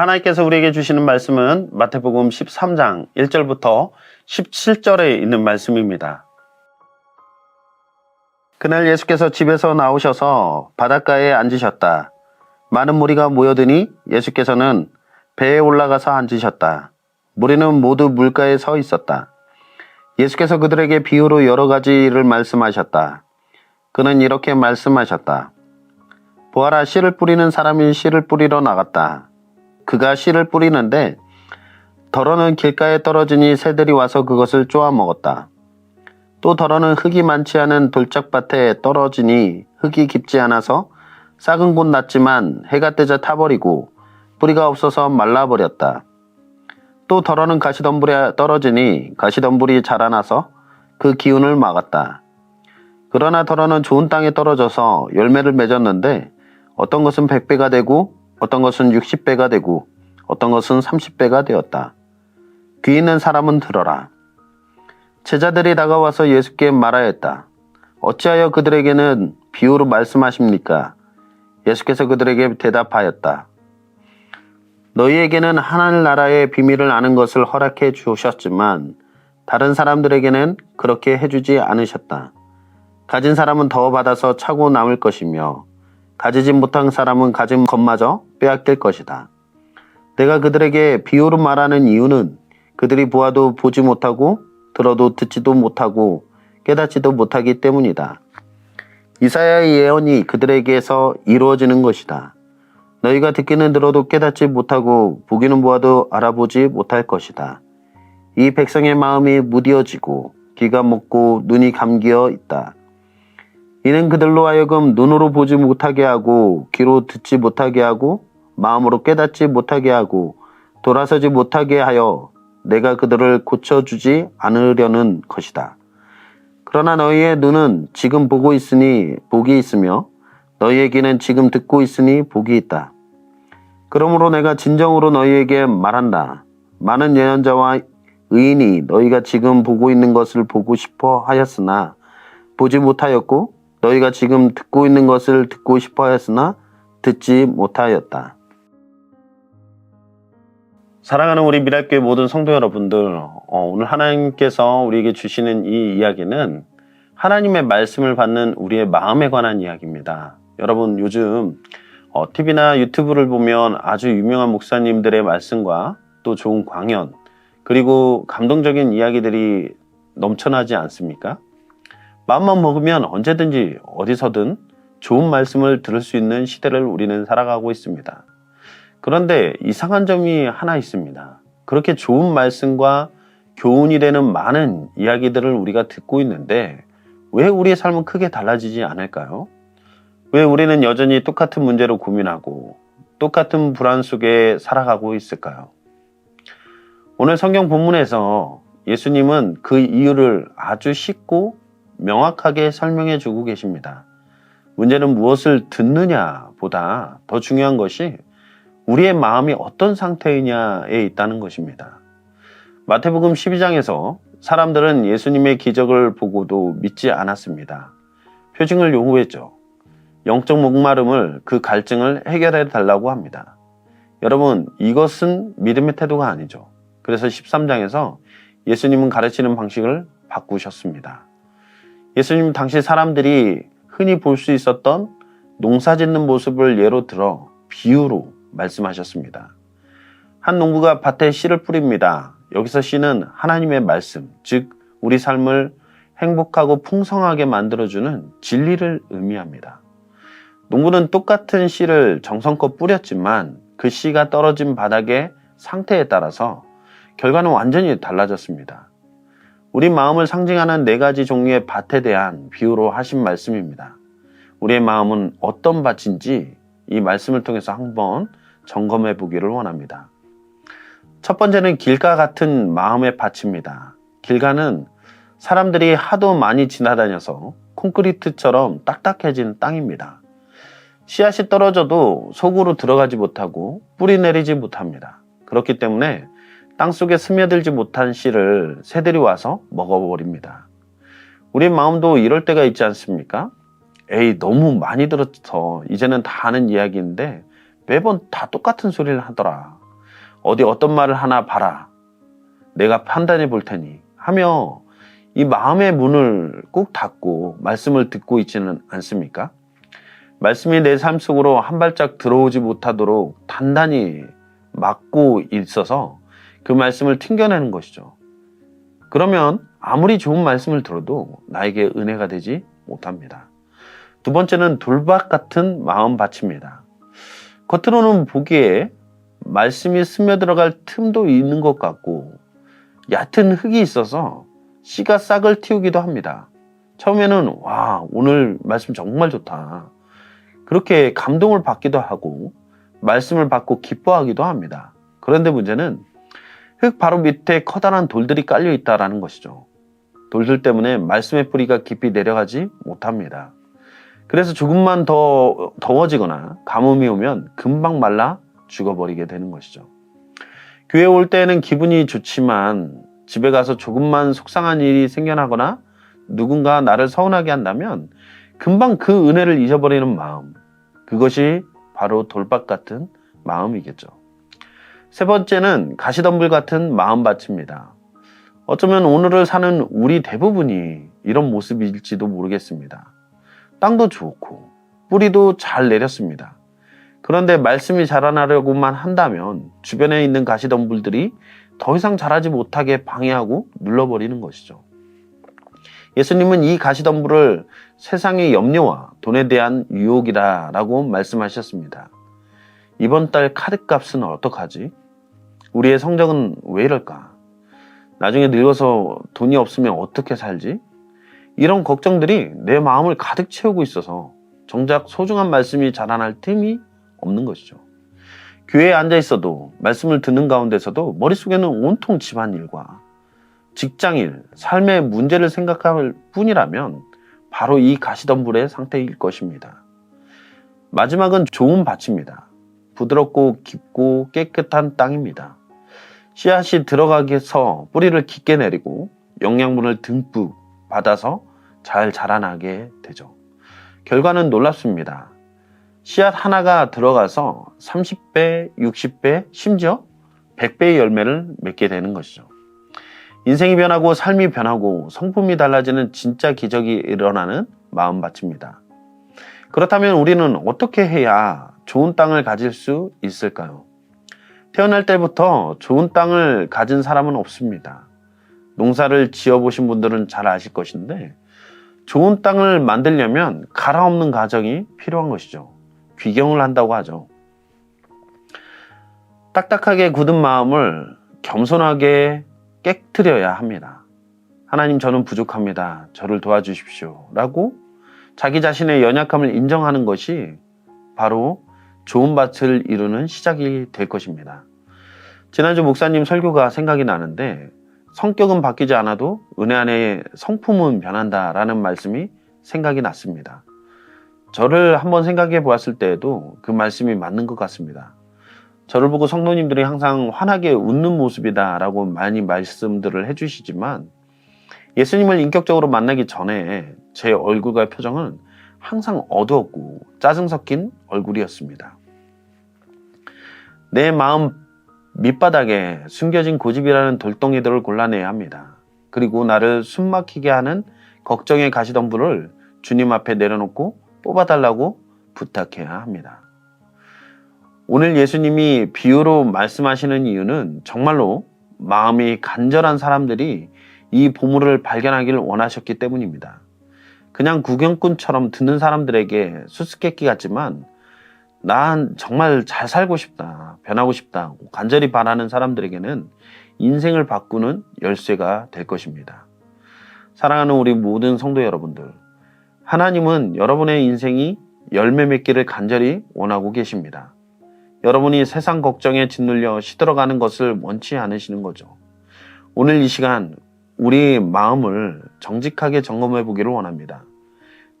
하나님께서 우리에게 주시는 말씀은 마태복음 13장 1절부터 17절에 있는 말씀입니다. 그날 예수께서 집에서 나오셔서 바닷가에 앉으셨다. 많은 무리가 모여드니 예수께서는 배에 올라가서 앉으셨다. 무리는 모두 물가에 서 있었다. 예수께서 그들에게 비유로 여러 가지를 말씀하셨다. 그는 이렇게 말씀하셨다. 보아라 씨를 뿌리는 사람이 씨를 뿌리러 나갔다. 그가 씨를 뿌리는데 덜어는 길가에 떨어지니 새들이 와서 그것을 쪼아 먹었다. 또 덜어는 흙이 많지 않은 돌짝밭에 떨어지니 흙이 깊지 않아서 싹은 곳 났지만 해가 뜨자 타버리고 뿌리가 없어서 말라버렸다. 또 덜어는 가시덤불에 떨어지니 가시덤불이 자라나서 그 기운을 막았다. 그러나 덜어는 좋은 땅에 떨어져서 열매를 맺었는데 어떤 것은 100배가 되고 어떤 것은 60배가 되고 어떤 것은 30배가 되었다. 귀 있는 사람은 들어라. 제자들이 다가와서 예수께 말하였다. 어찌하여 그들에게는 비유로 말씀하십니까? 예수께서 그들에게 대답하였다. 너희에게는 하늘나라의 비밀을 아는 것을 허락해 주셨지만 다른 사람들에게는 그렇게 해주지 않으셨다. 가진 사람은 더 받아서 차고 남을 것이며 가지지 못한 사람은 가진 것마저 빼앗길 것이다. 내가 그들에게 비유로 말하는 이유는 그들이 보아도 보지 못하고 들어도 듣지도 못하고 깨닫지도 못하기 때문이다. 이사야의 예언이 그들에게서 이루어지는 것이다. 너희가 듣기는 들어도 깨닫지 못하고 보기는 보아도 알아보지 못할 것이다. 이 백성의 마음이 무디어지고 귀가 먹고 눈이 감기어 있다. 이는 그들로 하여금 눈으로 보지 못하게 하고 귀로 듣지 못하게 하고 마음으로 깨닫지 못하게 하고 돌아서지 못하게 하여 내가 그들을 고쳐주지 않으려는 것이다. 그러나 너희의 눈은 지금 보고 있으니 복이 있으며 너희의 귀는 지금 듣고 있으니 복이 있다. 그러므로 내가 진정으로 너희에게 말한다. 많은 예언자와 의인이 너희가 지금 보고 있는 것을 보고 싶어 하였으나 보지 못하였고 너희가 지금 듣고 있는 것을 듣고 싶어 하였으나 듣지 못하였다. 사랑하는 우리 미랄교회 모든 성도 여러분들, 어, 오늘 하나님께서 우리에게 주시는 이 이야기는 하나님의 말씀을 받는 우리의 마음에 관한 이야기입니다. 여러분 요즘 어, TV나 유튜브를 보면 아주 유명한 목사님들의 말씀과 또 좋은 광연 그리고 감동적인 이야기들이 넘쳐나지 않습니까? 마음만 먹으면 언제든지 어디서든 좋은 말씀을 들을 수 있는 시대를 우리는 살아가고 있습니다. 그런데 이상한 점이 하나 있습니다. 그렇게 좋은 말씀과 교훈이 되는 많은 이야기들을 우리가 듣고 있는데 왜 우리의 삶은 크게 달라지지 않을까요? 왜 우리는 여전히 똑같은 문제로 고민하고 똑같은 불안 속에 살아가고 있을까요? 오늘 성경 본문에서 예수님은 그 이유를 아주 쉽고 명확하게 설명해 주고 계십니다. 문제는 무엇을 듣느냐 보다 더 중요한 것이 우리의 마음이 어떤 상태이냐에 있다는 것입니다. 마태복음 12장에서 사람들은 예수님의 기적을 보고도 믿지 않았습니다. 표징을 요구했죠. 영적 목마름을 그 갈증을 해결해 달라고 합니다. 여러분, 이것은 믿음의 태도가 아니죠. 그래서 13장에서 예수님은 가르치는 방식을 바꾸셨습니다. 예수님 당시 사람들이 흔히 볼 수 있었던 농사 짓는 모습을 예로 들어 비유로 말씀하셨습니다. 한 농부가 밭에 씨를 뿌립니다. 여기서 씨는 하나님의 말씀, 즉 우리 삶을 행복하고 풍성하게 만들어주는 진리를 의미합니다. 농부는 똑같은 씨를 정성껏 뿌렸지만 그 씨가 떨어진 바닥의 상태에 따라서 결과는 완전히 달라졌습니다. 우리 마음을 상징하는 네 가지 종류의 밭에 대한 비유로 하신 말씀입니다. 우리의 마음은 어떤 밭인지 이 말씀을 통해서 한번 점검해 보기를 원합니다. 첫 번째는 길가 같은 마음의 밭입니다. 길가는 사람들이 하도 많이 지나다녀서 콘크리트처럼 딱딱해진 땅입니다. 씨앗이 떨어져도 속으로 들어가지 못하고 뿌리 내리지 못합니다. 그렇기 때문에 땅 속에 스며들지 못한 씨를 새들이 와서 먹어버립니다. 우리 마음도 이럴 때가 있지 않습니까? 에이, 너무 많이 들어서 이제는 다 아는 이야기인데 매번 다 똑같은 소리를 하더라. 어디 어떤 말을 하나 봐라. 내가 판단해 볼 테니 하며 이 마음의 문을 꼭 닫고 말씀을 듣고 있지는 않습니까? 말씀이 내 삶 속으로 한 발짝 들어오지 못하도록 단단히 막고 있어서 그 말씀을 튕겨내는 것이죠. 그러면 아무리 좋은 말씀을 들어도 나에게 은혜가 되지 못합니다. 두 번째는 돌박 같은 마음밭입니다. 겉으로는 보기에 말씀이 스며들어갈 틈도 있는 것 같고 얕은 흙이 있어서 씨가 싹을 틔우기도 합니다. 처음에는 와 오늘 말씀 정말 좋다. 그렇게 감동을 받기도 하고 말씀을 받고 기뻐하기도 합니다. 그런데 문제는 흙 바로 밑에 커다란 돌들이 깔려 있다라는 것이죠. 돌들 때문에 말씀의 뿌리가 깊이 내려가지 못합니다. 그래서 조금만 더 더워지거나 가뭄이 오면 금방 말라 죽어버리게 되는 것이죠. 교회 올 때는 기분이 좋지만 집에 가서 조금만 속상한 일이 생겨나거나 누군가 나를 서운하게 한다면 금방 그 은혜를 잊어버리는 마음. 그것이 바로 돌박 같은 마음이겠죠. 세 번째는 가시덤불 같은 마음밭입니다. 어쩌면 오늘을 사는 우리 대부분이 이런 모습일지도 모르겠습니다. 땅도 좋고 뿌리도 잘 내렸습니다. 그런데 말씀이 자라나려고만 한다면 주변에 있는 가시덤불들이 더 이상 자라지 못하게 방해하고 눌러버리는 것이죠. 예수님은 이 가시덤불을 세상의 염려와 돈에 대한 유혹이다라고 말씀하셨습니다. 이번 달 카드값은 어떡하지? 우리의 성적은 왜 이럴까? 나중에 늙어서 돈이 없으면 어떻게 살지? 이런 걱정들이 내 마음을 가득 채우고 있어서 정작 소중한 말씀이 자라날 틈이 없는 것이죠. 교회에 앉아 있어도 말씀을 듣는 가운데서도 머릿속에는 온통 집안일과 직장일, 삶의 문제를 생각할 뿐이라면 바로 이 가시덤불의 상태일 것입니다. 마지막은 좋은 밭입니다. 부드럽고 깊고 깨끗한 땅입니다. 씨앗이 들어가기 위해서 뿌리를 깊게 내리고 영양분을 듬뿍 받아서 잘 자라나게 되죠. 결과는 놀랍습니다. 씨앗 하나가 들어가서 30배, 60배, 심지어 100배의 열매를 맺게 되는 것이죠. 인생이 변하고 삶이 변하고 성품이 달라지는 진짜 기적이 일어나는 마음밭입니다. 그렇다면 우리는 어떻게 해야 좋은 땅을 가질 수 있을까요? 태어날 때부터 좋은 땅을 가진 사람은 없습니다. 농사를 지어보신 분들은 잘 아실 것인데 좋은 땅을 만들려면 갈아엎는 과정이 필요한 것이죠. 귀경을 한다고 하죠. 딱딱하게 굳은 마음을 겸손하게 깨뜨려야 합니다. 하나님 저는 부족합니다. 저를 도와주십시오. 라고 자기 자신의 연약함을 인정하는 것이 바로 좋은 밭을 이루는 시작이 될 것입니다. 지난주 목사님 설교가 생각이 나는데 성격은 바뀌지 않아도 은혜 안에 성품은 변한다라는 말씀이 생각이 났습니다. 저를 한번 생각해 보았을 때에도 그 말씀이 맞는 것 같습니다. 저를 보고 성도님들이 항상 환하게 웃는 모습이다 라고 많이 말씀들을 해주시지만 예수님을 인격적으로 만나기 전에 제 얼굴과 표정은 항상 어두웠고 짜증 섞인 얼굴이었습니다. 내 마음 밑바닥에 숨겨진 고집이라는 돌덩이들을 골라내야 합니다. 그리고 나를 숨막히게 하는 걱정의 가시덤불을 주님 앞에 내려놓고 뽑아달라고 부탁해야 합니다. 오늘 예수님이 비유로 말씀하시는 이유는 정말로 마음이 간절한 사람들이 이 보물을 발견하기를 원하셨기 때문입니다. 그냥 구경꾼처럼 듣는 사람들에게 수수께끼 같지만 난 정말 잘 살고 싶다, 변하고 싶다, 간절히 바라는 사람들에게는 인생을 바꾸는 열쇠가 될 것입니다. 사랑하는 우리 모든 성도 여러분들, 하나님은 여러분의 인생이 열매 맺기를 간절히 원하고 계십니다. 여러분이 세상 걱정에 짓눌려 시들어가는 것을 원치 않으시는 거죠. 오늘 이 시간 우리 마음을 정직하게 점검해 보기를 원합니다.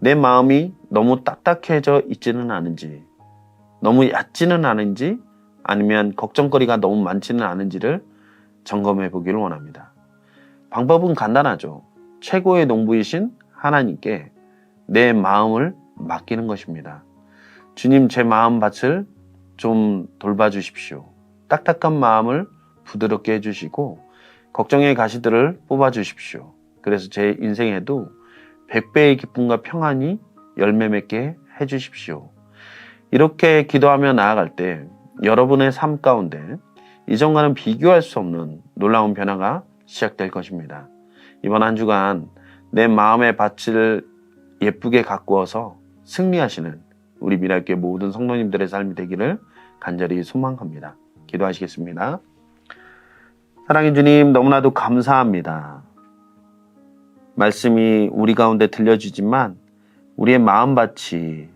내 마음이 너무 딱딱해져 있지는 않은지, 너무 얕지는 않은지, 아니면 걱정거리가 너무 많지는 않은지를 점검해 보기를 원합니다. 방법은 간단하죠. 최고의 농부이신 하나님께 내 마음을 맡기는 것입니다. 주님, 제 마음 밭을 좀 돌봐 주십시오. 딱딱한 마음을 부드럽게 해주시고 걱정의 가시들을 뽑아주십시오. 그래서 제 인생에도 100배의 기쁨과 평안이 열매 맺게 해주십시오. 이렇게 기도하며 나아갈 때 여러분의 삶 가운데 이전과는 비교할 수 없는 놀라운 변화가 시작될 것입니다. 이번 한 주간 내 마음의 밭을 예쁘게 가꾸어서 승리하시는 우리 미랄교회 모든 성도님들의 삶이 되기를 간절히 소망합니다. 기도하시겠습니다. 사랑의 주님 너무나도 감사합니다. 말씀이 우리 가운데 들려주지만 우리의 마음밭이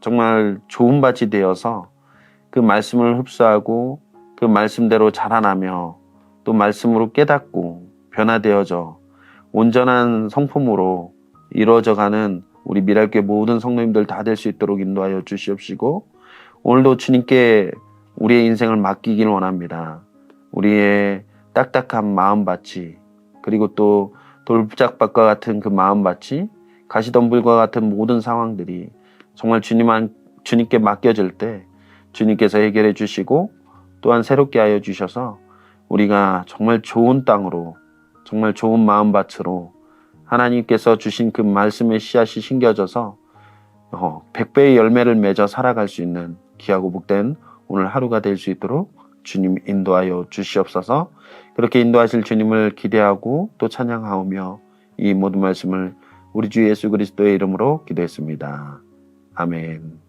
정말 좋은 밭이 되어서 그 말씀을 흡수하고 그 말씀대로 자라나며 또 말씀으로 깨닫고 변화되어져 온전한 성품으로 이루어져가는 우리 미랄교회 모든 성도님들 다 될 수 있도록 인도하여 주시옵시고 오늘도 주님께 우리의 인생을 맡기길 원합니다. 우리의 딱딱한 마음밭이 그리고 또 돌부작밭과 같은 그 마음밭이 가시덤불과 같은 모든 상황들이 정말 주님한 주님께 맡겨질 때 주님께서 해결해 주시고 또한 새롭게 하여 주셔서 우리가 정말 좋은 땅으로 정말 좋은 마음밭으로 하나님께서 주신 그 말씀의 씨앗이 심겨져서 어, 100배의 열매를 맺어 살아갈 수 있는 귀하고 복된 오늘 하루가 될 수 있도록 주님 인도하여 주시옵소서 그렇게 인도하실 주님을 기대하고 또 찬양하오며 이 모든 말씀을 우리 주 예수 그리스도의 이름으로 기도했습니다. 아멘.